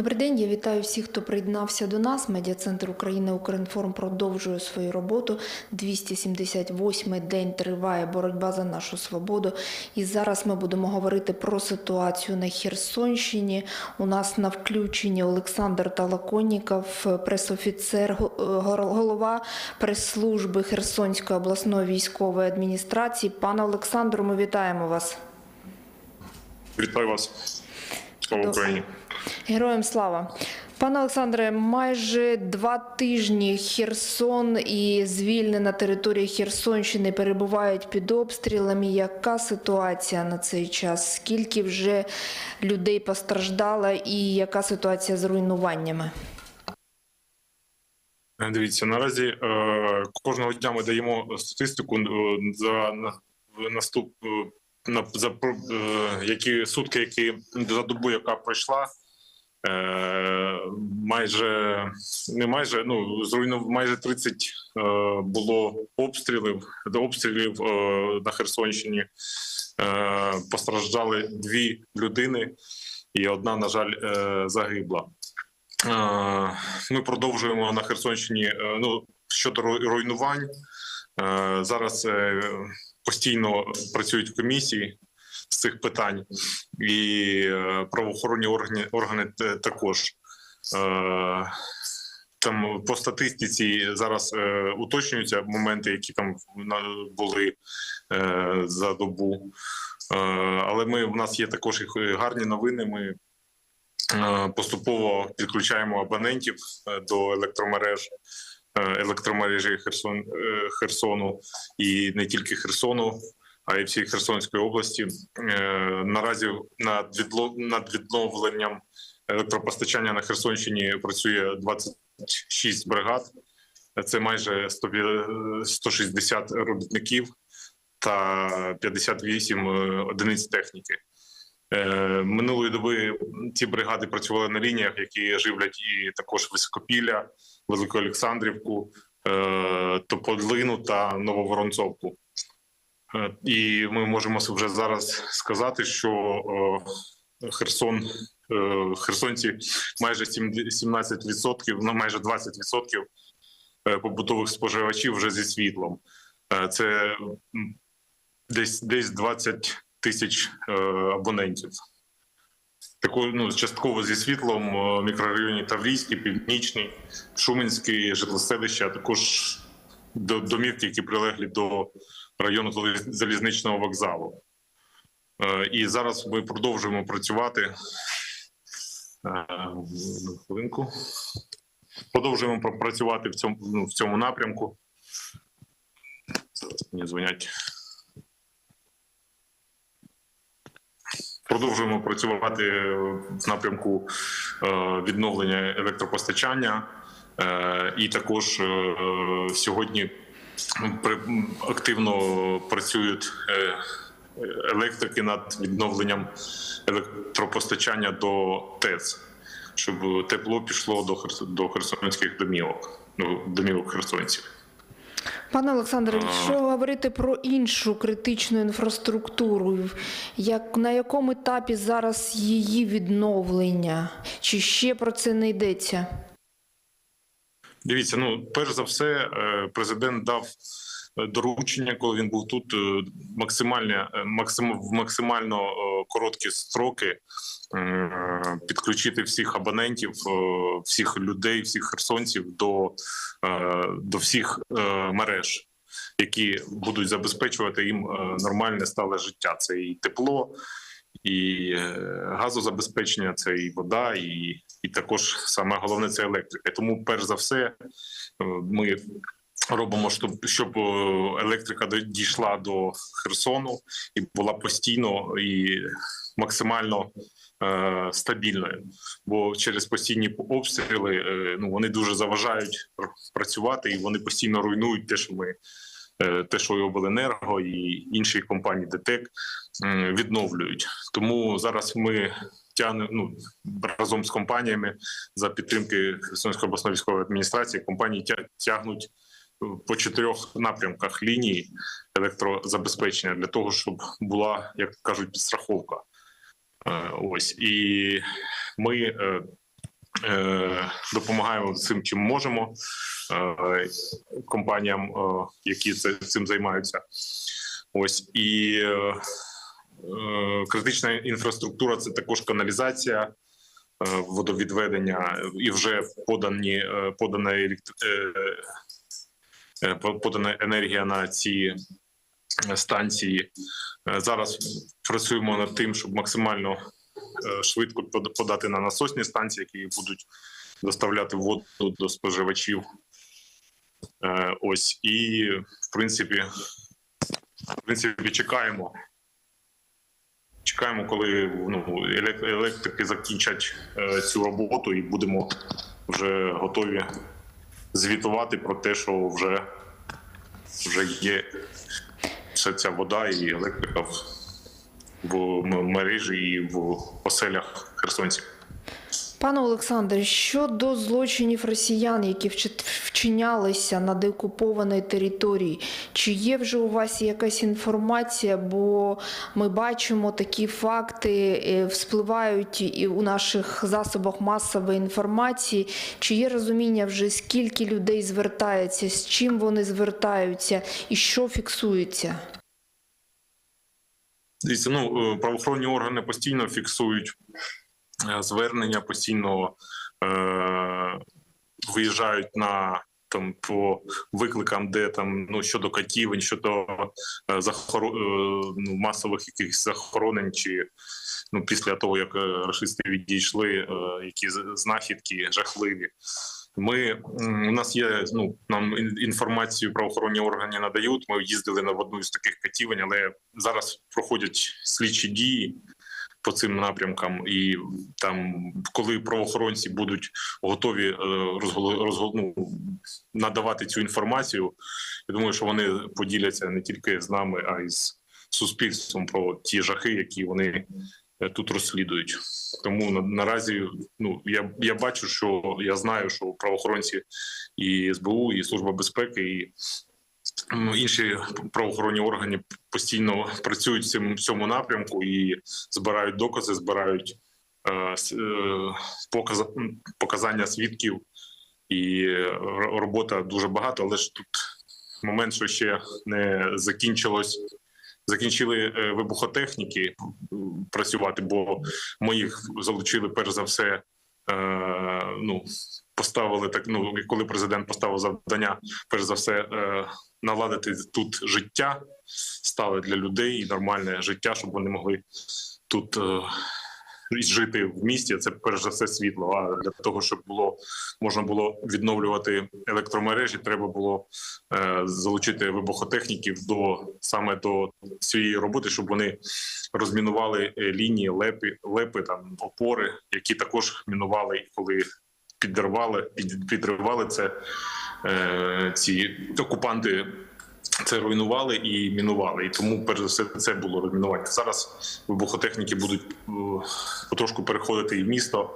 Добрий день, я вітаю всіх, хто приєднався до нас. Медіа-центр України Укрінформ продовжує свою роботу. 278-й день триває боротьба за нашу свободу. І зараз ми будемо говорити про ситуацію на Херсонщині. У нас на включенні Олександр Талаконіков, пресофіцер, голова прес-служби Херсонської обласної військової адміністрації. Пане Олександру, ми вітаємо вас. Вітаю вас. Слава Україні. Героям слава. Пане Олександре, майже два тижні Херсон і звільнена територія Херсонщини перебувають під обстрілами. Яка ситуація на цей час? Скільки вже людей постраждало і яка ситуація з руйнуваннями? Дивіться, наразі е, кожного дня ми даємо статистику е, за на- наступ е, на за е, які сутки, які за добу, яка пройшла. Е, майже не майже ну зруйнув майже 30 е, було обстрілів до обстрілів е, на Херсонщині. Е, постраждали дві людини, і одна, на жаль, е, загибла. Е, Ми продовжуємо на Херсонщині. е, Ну щодо руйнувань е, зараз е, постійно працюють комісії з цих питань, і е, правоохоронні органи органи також. Е, Там по статистиці зараз е, уточнюються моменти, які там були е, за добу. Е, але ми в нас є також і гарні новини. Ми Е, Поступово підключаємо абонентів е, до електромереж електромережі Херсон е, Херсону і не тільки Херсону, а й всієї Херсонської області. Е, Наразі над відновленням електропостачання на Херсонщині працює 26 бригад. Це майже 100 е, 160 робітників та 58 е, одиниць техніки. Е, Минулої доби ці бригади працювали на лініях, які живлять і також Високопілля, Велику Олександрівку, е, Тополину та Нововоронцовку. Е, І ми можемо вже зараз сказати, що Херсон, херсонці майже 17%, ну майже 20% е, побутових споживачів вже зі світлом. Це десь десь 20 тисяч е, абонентів. Такою ну частково зі світлом е, в мікрорайоні Таврійський, Північний, Шуменський, житлоселище, а також до домівки, які прилеглі до району залізничного вокзалу. Е, І зараз ми продовжуємо працювати. Е, Хвилинку. Продовжуємо працювати в цьому, ну, в цьому напрямку. Зараз мені дзвонять. Продовжуємо працювати в напрямку е, відновлення електропостачання, Е, і також е, сьогодні активно працюють електрики над відновленням електропостачання до ТЕЦ, щоб тепло пішло до херсонських домівок, ну домівок херсонців. Пане Олександре, якщо говорити про іншу критичну інфраструктуру, як на якому етапі зараз її відновлення? Чи ще про це не йдеться? Дивіться, ну перш за все, е, президент дав доручення, коли він був тут, е, максимальне е, максим в максимально е, короткі строки е, підключити всіх абонентів, е, всіх людей, всіх херсонців до, е, до всіх е, мереж. Які будуть забезпечувати їм е, нормальне стале життя. Це і тепло, і е, газозабезпечення, це і вода, і, і також саме головне це електрика. Тому, перш за все, е, ми робимо, щоб щоб е, електрика дійшла до Херсону і була постійно і максимально е, стабільною. Бо через постійні обстріли е, ну вони дуже заважають працювати, і вони постійно руйнують те, що ми. е, Те, що і обленерго і інші компанії ДТЕК м, відновлюють, тому зараз ми ну, разом з компаніями за підтримки Херсонської обласної військової адміністрації. Компанії тягнуть е, по чотирьох напрямках лінії електрозабезпечення для того, щоб була, як кажуть, підстраховка. Е, Ось і ми е, е, допомагаємо цим, чим можемо компаніям, які цим займаються. Ось і критична інфраструктура це також каналізація, водовідведення і вже подані подана подана енергія на ці е, станції. Е, Зараз працюємо над тим, щоб максимально е, швидко подати на насосні станції, які будуть доставляти воду до споживачів. Е, Ось і в принципі, в принципі, чекаємо. Чекаємо, коли ну, електрики закінчать е, цю роботу, і будемо вже готові звітувати про те, що вже, вже є вся ця вода і електрика в, мережі і в оселях херсонців. Пане Олександре, щодо злочинів росіян, які вчинялися на деокупованій території, чи є вже у вас якась інформація? Бо ми бачимо такі факти, е, вспливають і у наших засобах масової інформації. Чи є розуміння вже скільки людей звертається, з чим вони звертаються і що фіксується? Дивіться, ну е, правоохоронні органи постійно фіксують звернення, постійно е, виїжджають на там по викликам, де там ну щодо катівень, щодо е, захоро... е, ну, масових якихось захоронень, чи ну після того як е, рашисти відійшли, е, які знахідки жахливі. Ми у нас є ну нам ін- інформацію правоохоронні органи надають. Ми їздили на одну з таких катівень, але зараз проходять слідчі дії по цим напрямкам, і там, коли правоохоронці будуть готові е, розгол- ну, надавати цю інформацію, я думаю, що вони поділяться не тільки з нами, а й з суспільством про ті жахи, які вони е, тут розслідують. Тому на, наразі ну я, я бачу, що я знаю, що правоохоронці і СБУ, і служба безпеки, і інші правоохоронні органи постійно працюють в цьому, напрямку і збирають докази, збирають е, е, показа, м, показання свідків, і е, робота дуже багато, але ж тут момент, що ще не закінчилось. Закінчили е, вибухотехніки працювати, бо ми їх залучили перш за все. Ну поставили так. Ну коли президент поставив завдання, перш за все, е, наладити тут життя, стали для людей і нормальне життя, щоб вони могли тут е, жити в місті. Це перш за все світло. А для того, щоб було можна було відновлювати електромережі, треба було е, залучити вибухотехніків до саме до цієї роботи, щоб вони розмінували е, лінії, лепи, лепи там опори, які також мінували, коли підривали, під, підривали це. Е, ці окупанти це руйнували і мінували. І тому, перш за все, це було розмінування. Зараз вибухотехніки будуть е, потрошку переходити і в місто.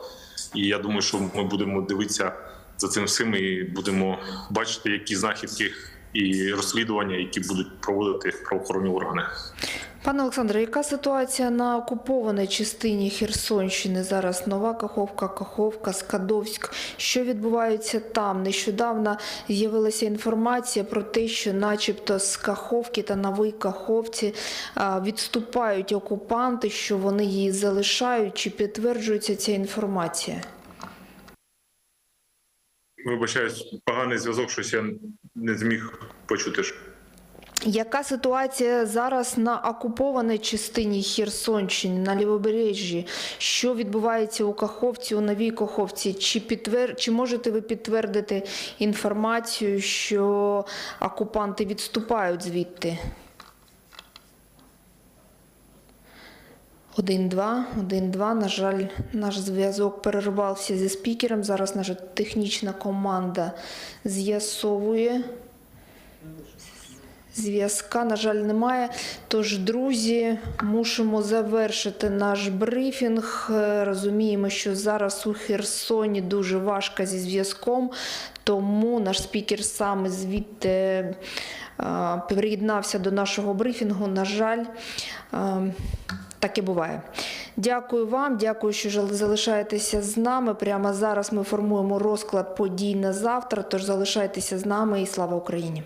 І я думаю, що ми будемо дивитися за цим всім і будемо бачити, які знахідки і розслідування, які будуть проводити правоохоронні органи. Пане Олександре, яка ситуація на окупованій частині Херсонщини? Зараз Нова Каховка, Каховка, Скадовськ. Що відбувається там? Нещодавно з'явилася інформація про те, що, начебто, з Каховки та Нової Каховці відступають окупанти, що вони її залишають. Чи підтверджується ця інформація? Вибачаюсь, поганий зв'язок, щось я не зміг почути. Яка ситуація зараз на окупованій частині Херсонщини, на лівобережжі? Що відбувається у Каховці, у Новій Каховці? Чи, підтвер... Чи можете ви підтвердити інформацію, що окупанти відступають звідти? Один-два, один-два. На жаль, наш зв'язок перервався зі спікером. Зараз наша технічна команда з'ясовує. Зв'язка, на жаль, немає. Тож, друзі, мусимо завершити наш брифінг. Е, Розуміємо, що зараз у Херсоні дуже важко зі зв'язком, тому наш спікер саме звідти е, приєднався до нашого брифінгу. На жаль, Е, так і буває. Дякую вам, дякую, що залишаєтеся з нами. Прямо зараз ми формуємо розклад подій на завтра. Тож залишайтеся з нами і слава Україні.